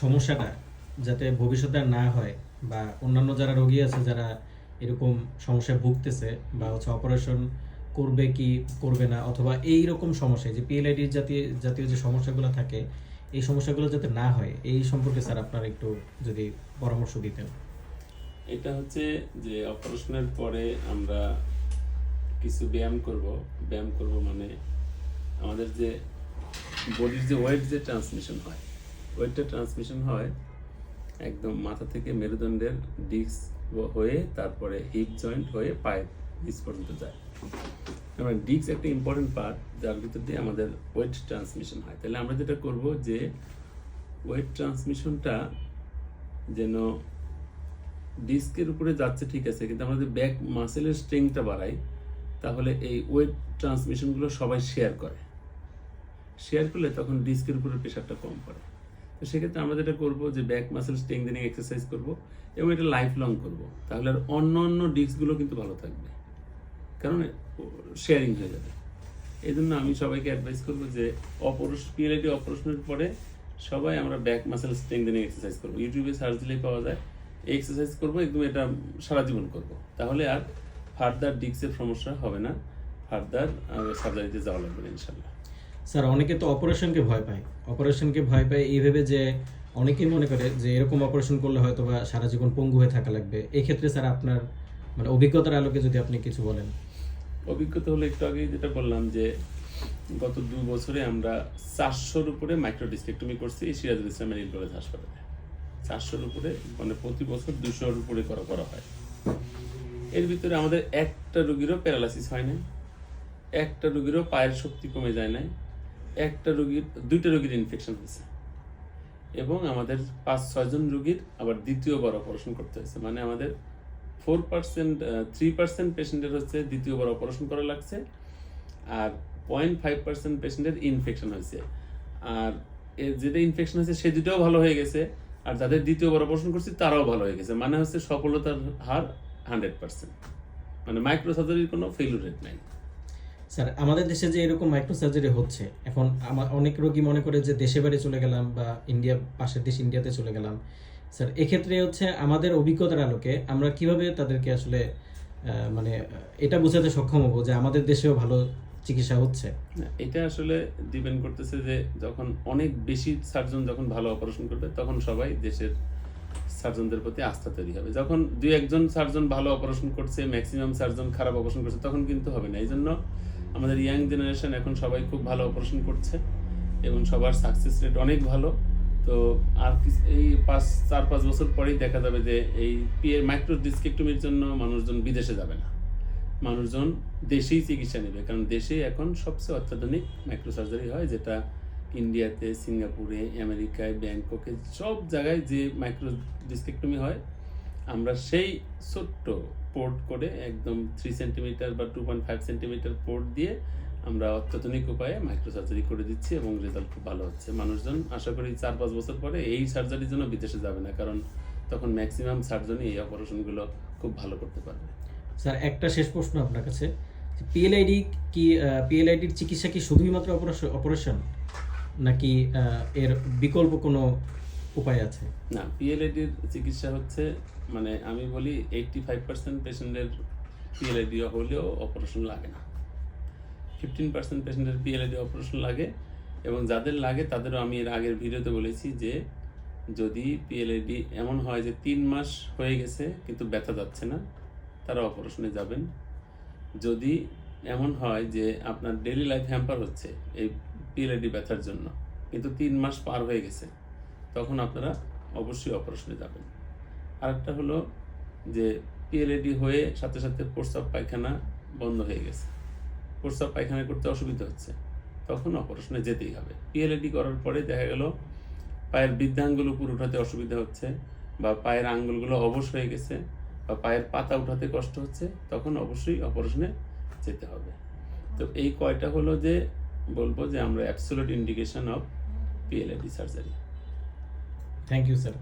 সমস্যাটা যাতে ভবিষ্যতে না হয় বা অন্যান্য যারা রোগী আছে যারা এরকম সমস্যায় ভুগতেছে বা হচ্ছে অপারেশন করবে কি করবে না অথবা এই রকম সমস্যা যে পিএলআইডির জাতীয় জাতীয় যে সমস্যাগুলো থাকে, এই সমস্যাগুলো যাতে না হয়, এই সম্পর্কে স্যার আপনার একটু যদি পরামর্শ দিতেন। এটা হচ্ছে যে অপারেশনের পরে আমরা কিছু ব্যায়াম করব। ব্যায়াম করব মানে আমাদের যে বডির যে ওয়েট যে ট্রান্সমিশন হয় ওয়েটটা ট্রান্সমিশন হয়, একদম মাথা থেকে মেরুদণ্ডের ডিস্ক হয়ে তারপরে হিপ জয়েন্ট হয়ে পায়ের নিচ পর্যন্ত যায়। মানে ডিস্ক একটা ইম্পর্টেন্ট পার্ট যার ভিতর দিয়ে আমাদের ওয়েট ট্রান্সমিশন হয়। তাহলে আমরা যেটা করব যে, ওয়েট ট্রান্সমিশনটা যেন ডিস্কের উপরে যাচ্ছে ঠিক আছে, কিন্তু আমরা যদি ব্যাক মাসেলের স্ট্রেংথটা বাড়াই, তাহলে এই ওয়েট ট্রান্সমিশনগুলো সবাই শেয়ার করে। শেয়ার করলে তখন ডিস্কের উপরে প্রেশারটা কম পড়ে। তো সেক্ষেত্রে আমরা যেটা করব যে ব্যাক মাসেল স্ট্রেংথেনিং এক্সারসাইজ করব এবং এটা লাইফ লং করব। তাহলে আর অন্য অন্য ডিস্কগুলো কিন্তু ভালো থাকবে। কারণ শেয়ারিং হয়ে যাবে। এই জন্য আমি সবাইকে অ্যাডভাইস করব যে অপারেশন পিএলআইটি অপারেশনের পরে সবাই আমরা ব্যাক মাসেল স্ট্রেংথেনিং এক্সারসাইজ করব। ইউটিউবে সার্চ দিলেই পাওয়া যায়। এক্সারসাইজ করব, একদম এটা সারা জীবন করব। তাহলে আর ফার্দার ডিস্কের সমস্যা হবে না। ফার্দার সার্জারিতে যাওয়া লাগবে ইনশাল্লাহ স্যার, অনেকে তো অপারেশনকে ভয় পায়। অপারেশনকে ভয় পায় এই ভেবে যে অনেকেই মনে করে যে এরকম অপারেশন করলে হয়তো বা সারা জীবন পঙ্গু হয়ে থাকা লাগবে। এই ক্ষেত্রে স্যার, আপনার মানে অভিজ্ঞতার আলোকে যদি আপনি কিছু বলেন। অভিজ্ঞতা হলো একটু আগেই যেটা বললাম যে গত দু বছরে আমরা চারশোর উপরে মাইক্রো ডিস্ট্রিক্টমি করছি সিরাজুল ইসলাম মেডিকেল কলেজ হাসপাতালে। চারশোর উপরে মানে প্রতি বছর দুশোর উপরে করা করা হয়। এর ভিতরে আমাদের একটা রুগীরও প্যারালাইসিস হয় নাই, একটা রুগীরও পায়ের শক্তি কমে যায় নাই একটা রুগীর, দুইটা রুগীর ইনফেকশন হয়েছে। এবং আমাদের পাঁচ ছয়জন রুগীর আবার দ্বিতীয়বার অপারেশন করতে হয়েছে। মানে আমাদের ফোর পার্সেন্ট থ্রি পার্সেন্ট পেশেন্টের হচ্ছে দ্বিতীয়বার অপারেশন করা লাগছে আর পয়েন্ট ফাইভ পার্সেন্ট পেশেন্টের ইনফেকশন হয়েছে। আর যেটা ইনফেকশন হয়েছে, সে দুটাও ভালো হয়ে গেছে আর যাদের দ্বিতীয়বার অপারেশন করছি, তারাও ভালো হয়ে গেছে। মানে হচ্ছে সফলতার হার হান্ড্রেড পার্সেন্ট মানে মাইক্রো সার্জারির কোনো ফেলিউর রেট নাই। স্যার, আমাদের দেশে যে এরকম মাইক্রো সার্জারি হচ্ছে, এখন আমার অনেক রোগী মনে করে যে দেশে বাড়ি চলে গেলাম বা ইন্ডিয়া পাশের দেশ ইন্ডিয়াতে চলে গেলাম। স্যার, এক্ষেত্রে হচ্ছে আমাদের অভিজ্ঞতার আলোকে আমরা কীভাবে তাদেরকে আসলে মানে এটা বোঝাতে সক্ষম হব যে আমাদের দেশেও ভালো চিকিৎসা হচ্ছে? এটা আসলে ডিপেন্ড করতেছে যে যখন অনেক বেশি সার্জন যখন ভালো অপারেশন করবে, তখন সবাই দেশের সার্জনদের প্রতি আস্থা তৈরি হবে। যখন দুই একজন সার্জন ভালো অপারেশন করছে ম্যাক্সিমাম সার্জন খারাপ অপারেশন করছে, তখন কিন্তু হবে না। এই জন্য আমাদের ইয়াং জেনারেশন এখন সবাই খুব ভালো অপারেশন করছে এবং সবার সাকসেস রেট অনেক ভালো। তো আর এই পাঁচ, চার, পাঁচ বছর পরেই দেখা যাবে যে এই পিএ মাইক্রো ডিসকেক্টমির জন্য মানুষজন বিদেশে যাবে না। মানুষজন দেশেই চিকিৎসা নেবে, কারণ দেশে এখন সবচেয়ে অত্যাধুনিক মাইক্রো সার্জারি হয়, যেটা ইন্ডিয়াতে, সিঙ্গাপুরে, আমেরিকায়, ব্যাংককে, সব জায়গায় যে মাইক্রো ডিসকেক্টমি হয় আমরা সেই ছোট্ট পোর্ট করে একদম থ্রি সেন্টিমিটার বা two point five centimetre port দিয়ে আমরা অত্যাধুনিক উপায়ে মাইক্রো সার্জারি করে দিচ্ছি এবং রেজাল্ট খুব ভালো হচ্ছে। মানুষজন আশা করি চার পাঁচ বছর পরে এই সার্জারির জন্য বিদেশে যাবে না, কারণ তখন ম্যাক্সিমাম সার্জনই এই অপারেশনগুলো খুব ভালো করতে পারবে। স্যার, একটা শেষ প্রশ্ন আপনার কাছে। পিএলআইডি কি পিএলআইডির চিকিৎসা কি শুধুই মাত্র অপারেশন অপারেশন নাকি এর বিকল্প কোনো উপায় আছে। না পিএলআইডির চিকিৎসা হচ্ছে মানে আমি বলি এইটটি ফাইভ পার্সেন্ট পেশেন্টের পিএলআইডি হলেও অপারেশন লাগে না। ফিফটিন পার্সেন্ট পেশেন্টের পিএলআইডি অপারেশন লাগে এবং যাদের লাগে তাদেরও আমি এর আগের ভিডিওতে বলেছি যে যদি পিএলআইডি এমন হয় যে তিন মাস হয়ে গেছে কিন্তু ব্যথা যাচ্ছে না, তারা অপারেশনে যাবেন। যদি এমন হয় যে আপনার ডেলি লাইফ হ্যাম্পার হচ্ছে এই পিএলআইডি ব্যথার জন্য, কিন্তু তিন মাস পার হয়ে গেছে তখন আপনারা অবশ্যই অপারেশনে যাবেন। আরেকটা হলো যে পিএলএডি হয়ে সাথে সাথে প্রস্রাব পায়খানা বন্ধ হয়ে গেছে। প্রস্রাব পায়খানা করতে অসুবিধা হচ্ছে। তখন অপারেশনে যেতেই হবে। পিএলএডি করার পরে দেখা গেল পায়ের বৃদ্ধাঙ্গুল উপর উঠাতে অসুবিধা হচ্ছে বা পায়ের আঙ্গুলগুলো অবশ হয়ে গেছে বা পায়ের পাতা উঠাতে কষ্ট হচ্ছে, তখন অবশ্যই অপারেশনে যেতে হবে। তো এই কয়টা হলো যে বলব যে আমরা absolute indication of PLID surgery thank you sir.